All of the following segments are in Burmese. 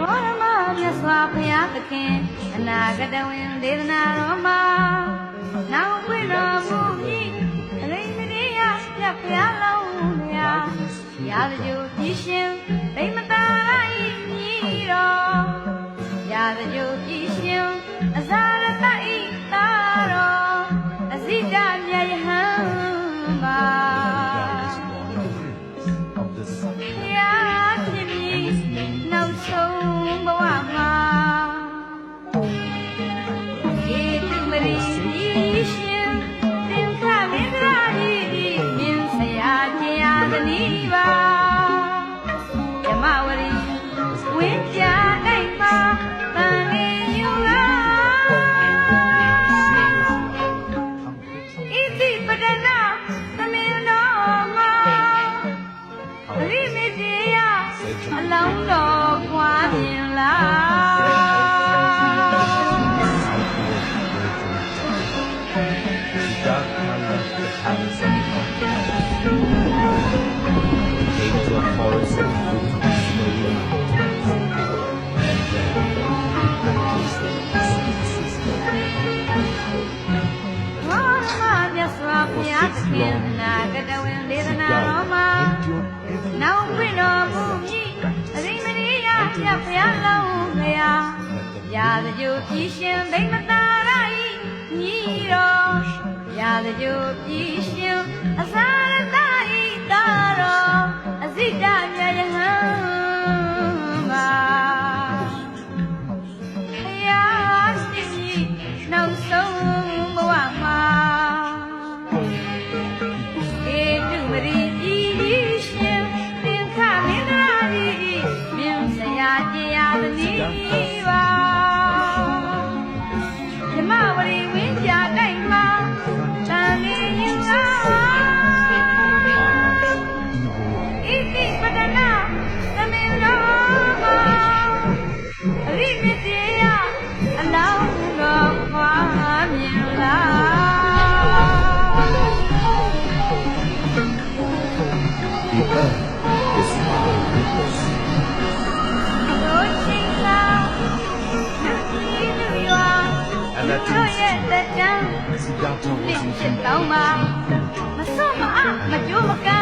ဘောရမမြတ်စွာဘုရားသခင်အနာဂတဝင်ဒေသနာတော်မှာနောက်ပြတော်မူပြီအရိမရိယမြတ်ဘုရားလုံးများရာဇဂိုကြီးရှင်ဗိမတာဤတော် 嗯。 ရာဇယုဤရှင်ဗိမ္မာ ညီတော်ရာဇကြိုပြည်ရှင်အစာရတာဤတာတော်အစိတမြတ်ရဟန်းပါဖယားရှိကြီးနောက်ဆုံးဘဝမှာဧတုမရီကြီးရှင် 令人走马，没什么啊，没就没干。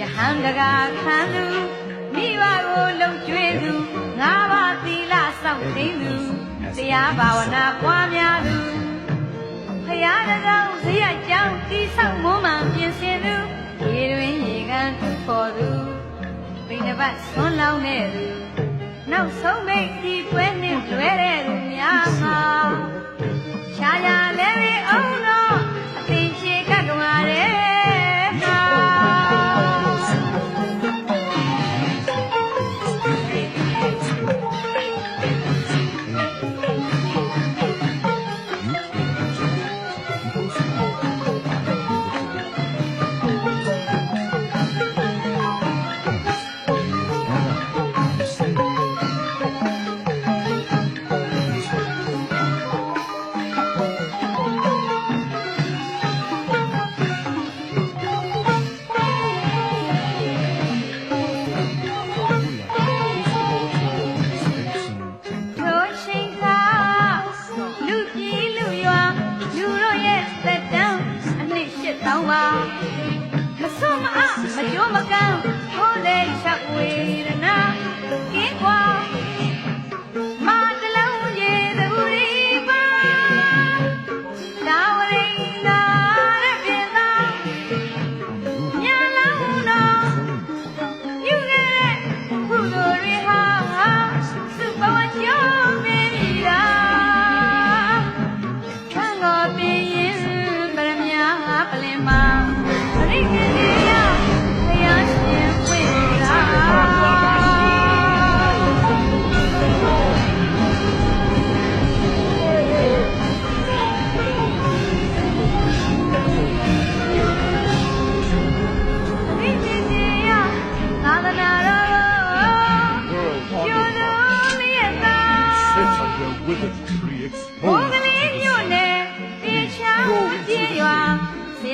ယဟန်တကာခံသူမိဘကိုလုံကျွေးသူငါးပါးသီလစောင့်သိသူတရားဘာဝနာပွားများသူဖရာတကောင်ဇရကြောင့်တိဆောက်မွမ်းမှပြင်ဆင်သူရေတွင်ရေကန်သူပေါ်သူဘိနဘတ်ဆွမ်းလောင်းတဲ့သူနောက်ဆုံးမိတ်ဒီပွဲနဲ့လွဲတဲ့သူများမှာရှားရလဲပြီအောင်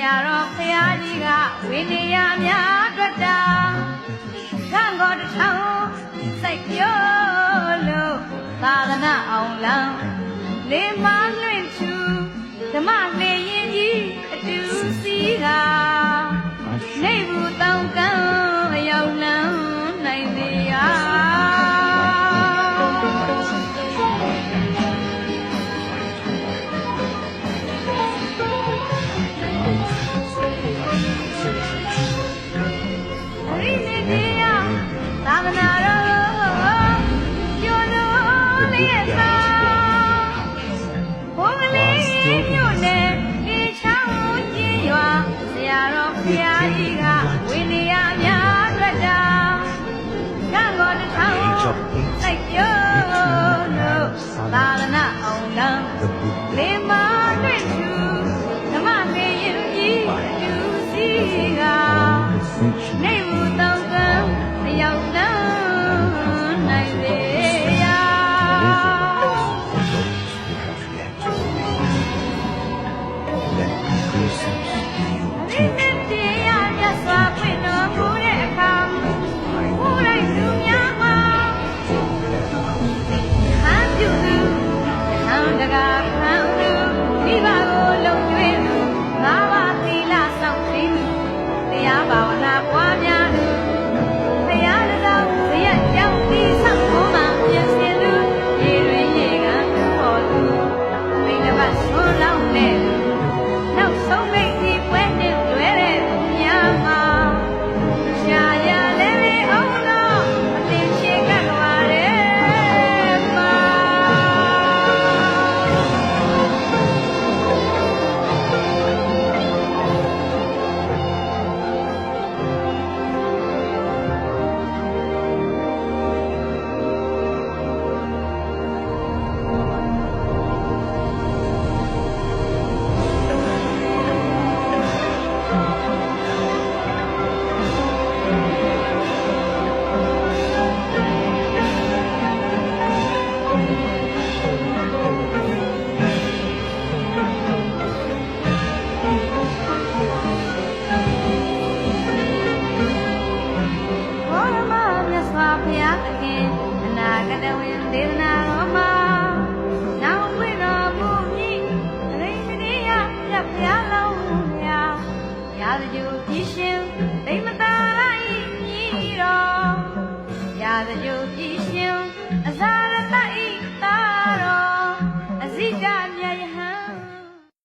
ရာတော်ဖရာကြီးကဝိနည်းရအများအတွက်တာခံတော်တစ်ထောင်စိတ်ပြောလို့သာသနာအောင်လံလေးမလွင့်သူဓမ္မလေရင်ကြီးအတူစီးက